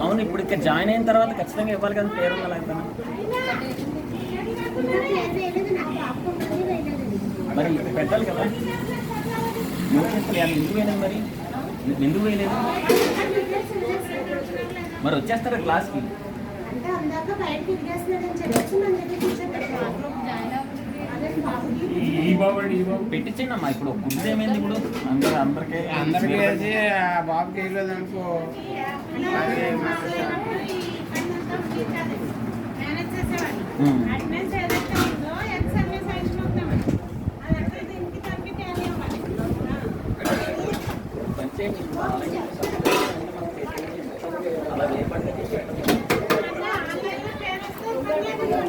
అవును ఇప్పుడు ఇక్కడ జాయిన్ అయిన తర్వాత ఖచ్చితంగా ఇవ్వాలి కదా పేరు ఉందా మరి పెట్టాలి కదా? ఎందుకు వేయలేదు మరి? ఎందుకు వేయలేదు? మరి వచ్చేస్తారా క్లాస్కి అంటే అందాక బయట తిరిగేస్తున్నాడని చెప్పేసి మన దగ్గర పెట్టించండి అమ్మా ఇప్పుడు గుడ్డు ఏమైంది ఇప్పుడు? అందరు అందరికీ అందరికీ వేసి ఆ బాబుకి వేయలేదు అనుకో. అదే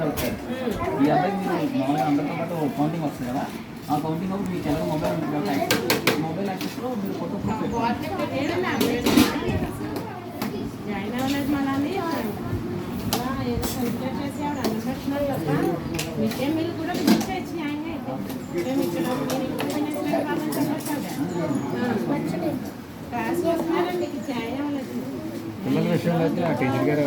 అలా కాదండి ఈ అబ్బాయి మీరు మామూలుగా అందరితో పాటు కౌంటింగ్ వస్తుంది కదా ఆ కౌంటింగ్ అప్పుడు మీకు ఎలా మొబైల్ ఉంటుంది కదా యాక్సెస్ మొబైల్ యాక్సెస్లో మీరు ఫోటో ప్రూఫ్ జాయిన్ అవ్వలేదు చేసి ఆవిడ అన్నపెట్టినారు తప్ప మీకేం మీరు కూడా విజిట్ చేయొచ్చు న్యాయంగా అయితే మేము ఇక్కడ క్లాస్ మీకు జాయిన్ అవ్వలేదు పిల్లల విషయంలో అయితే ఆ టీచర్ గారు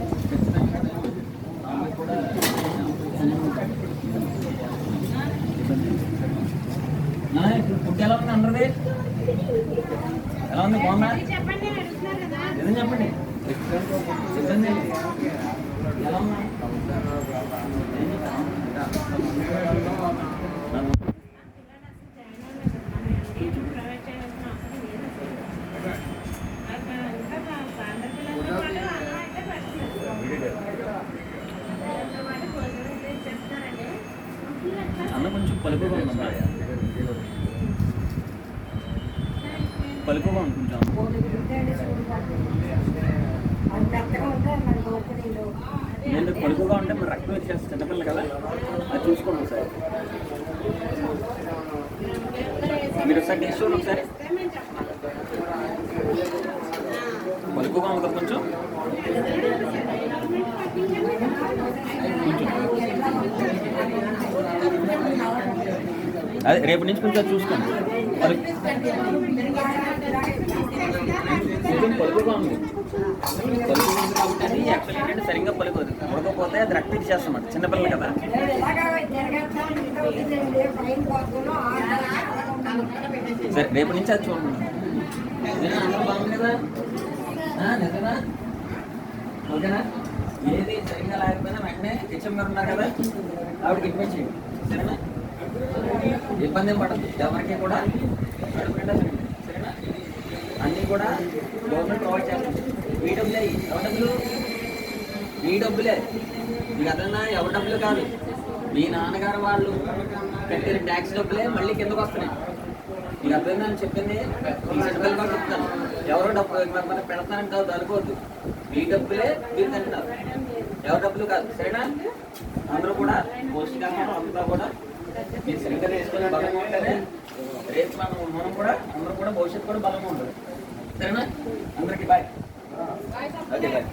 ఉంది ఎలా ఉంది? బాగుందా? చెప్పండి నేను అడుగుతున్నారు కదా. నిజం చెప్పండి? ఎలా ఉన్నా ప్రొవైడ్ చేయాల్సిన అవసరం లేదు అక్కడ అంతా బా- అందరి పిల్లలతో పాటు అన్న అయితే పడుతున్నారు. పిల్లలతో పాటు భోజనం అయితే చేస్తున్నారండి. పిల్లలు అన్న కొంచెం పలుపుగా ఉందమ్మా పలుకుగా ఉంది కొంచెం నేను పలుకుగా ఉంటే మన రక్తం వచ్చేసి చిన్నపిల్లలు కదా. అది చూసుకోండి సార్ మీరు ఒకసారి టేస్ట్ చూడండి ఒకసారి. పలుకుగా ఉంది కదా కొంచెం? అదే రేపు నుంచి కొంచెం చూసుకోండి. పలుకు కొంచెం పలుకుగా ఉంది పలుకుగా ఉంది అది యాక్చువల్ ఏంటంటే సరిగ్గా పలుకోదు ఉడకపోతే అది రక్తం ఇచ్చేస్తామాట చిన్నపిల్లలు కదా సరే రేపు నుంచి అది చూడండి. నిజమా? అందరూ బాగుంది కదా? ఆ, ఓకేనా? ఏది సరిగ్గా లేకపోయినా వెంటనే హెచ్ఎం గారు ఉన్నారు కదా ఆవిడకి ఇన్వైట్ చేయండి. సరేనా? ఇబ్బంది పడదు. ఎవరికి కూడా సరేనా? అన్నీ కూడా గవర్నమెంట్ ప్రొవైడ్ చేస్తుంది. మీ డబ్బులే ఎవరి డబ్బులు? మీ డబ్బులే మీకు అదన్నా ఎవరి డబ్బులు కాదు. మీ నాన్నగారు వాళ్ళు కట్టిన ట్యాక్స్ డబ్బులే మళ్ళీ కిందకు వస్తున్నాయి. మీకు అని చెప్పింది సెంట్రల్ కూడా చెప్తాను. ఎవరో డబ్బు మిమ్మల్ని పెడతానని కాదు అనుకోవద్దు మీ డబ్బులే మీరు తింటున్నారు ఎవరి డబ్బులు కాదు. సరేనా? అందరూ కూడా పౌష్టికాహారం అంతా కూడా మీరు సరిగ్గా వేసుకొని బలంగా ఉంటేనే రేపు మనం మనం కూడా అందరూ కూడా భవిష్యత్తు కూడా బలంగా ఉంటుంది. సరేనా? అందరికీ బాయ్ ఓకే బాయ్